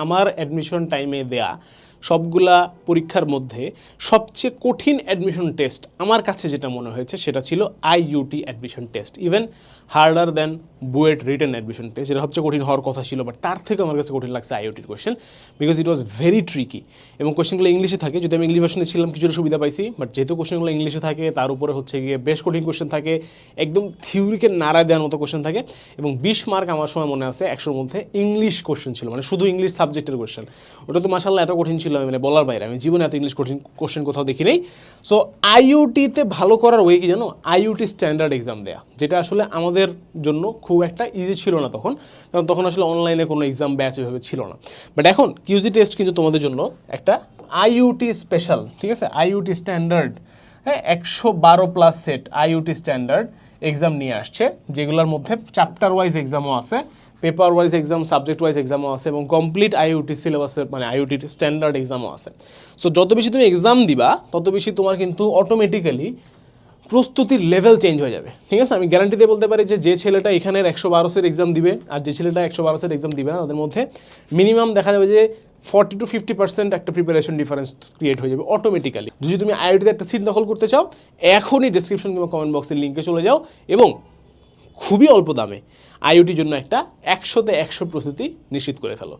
আমার অ্যাডমিশন টাইমে দেয়া সবগুলা পরীক্ষার মধ্যে সবচেয়ে কঠিন অ্যাডমিশন টেস্ট আমার কাছে যেটা মনে হয়েছে সেটা ছিল IUT admission test even harder than BUET written admission test যেটা সবচেয়ে কঠিন হওয়ার কথা ছিল বাট তার থেকে আমার কাছে কঠিন লাগছে আইইউটির question because it was very tricky এবং কোয়েশ্চেনগুলো ইংলিশে থাকে, যদি আমি ইংলিশ ভার্সনে ছিলাম, কিছুটা সুবিধা পাইছি বাট যেহেতু কোয়েশ্চেনগুলো ইংলিশে থাকে, তার উপরে হচ্ছে গিয়ে বেশ কঠিন কোয়েশ্চেন থাকে, একদম থিওরিকে নাড়া দেওয়ার মতো কোয়েশ্চেন থাকে, এবং বিশ মার্ক আমার সময় মনে আছে, একশোর মধ্যে ইংলিশ কোয়েশ্চেন ছিল মানে শুধু ইংলিশ সাবজেক্টের কোয়েশ্চেন ওটা তো মাসাল্লাহ এত কঠিন ছিল মানে বলার বাইরে। আমি জীবনে এত ইংলিশ কঠিন কোশ্চেন কোথাও দেখি নেই সো আইইউটিতে ভালো করার ওয়ে কি জানো? আইইউটি স্ট্যান্ডার্ড এক্সাম দেয়া, যেটা আসলে আমাদের জন্য খুব একটা ইজি ছিল না তখন। কারণ তখন আসলে অনলাইনে কোনো এক্সাম ব্যাচ ওইভাবে ছিল না। বাট এখন কিউজি টেস্ট কিন্তু তোমাদের জন্য একটা আইইউটি স্পেশাল ঠিক আছে? আইইউটি স্ট্যান্ডার্ড হ্যাঁ একশো বারো plus set IUT standard exam নিয়ে আসছে, যেগুলোর মধ্যে চ্যাপ্টার ওয়াইজ এক্সামও আছে paper wise exam subject wise এক্সামও আছে এবং কমপ্লিট আইওটি সিলেবাসের মানে আইওটি স্ট্যান্ডার্ড এক্সামও আছে। সো যত বেশি তুমি এক্সাম দিবা, তত বেশি তোমার কিন্তু অটোমেটিক্যালি প্রস্তুতির লেভেল চেঞ্জ হয়ে যাবে। ঠিক আছে? আমি গ্যারান্টি দিয়ে বলতে পারি যে যে ছেলেটা এখানের একশো বারোসের এক্সাম দিবে আর যে ছেলেটা একশো বারোসের এক্সাম দিবে না, তাদের মধ্যে মিনিমাম দেখা যাবে যে ফর্টি টু ফিফটি পার্সেন্ট একটা প্রিপারেশন ডিফারেন্স ক্রিয়েট হয়ে যাবে অটোমেটিক্যালি যদি তুমি আইআইটিতে একটা সিট দখল করতে চাও, এখনই ডিসক্রিপশন কিংবা কমেন্ট বক্সের লিঙ্কে চলে যাও এবং খুবই অল্প দামে আইওটির জন্য একটা একশোতে একশো প্রস্তুতি নিশ্চিত করে ফেলো।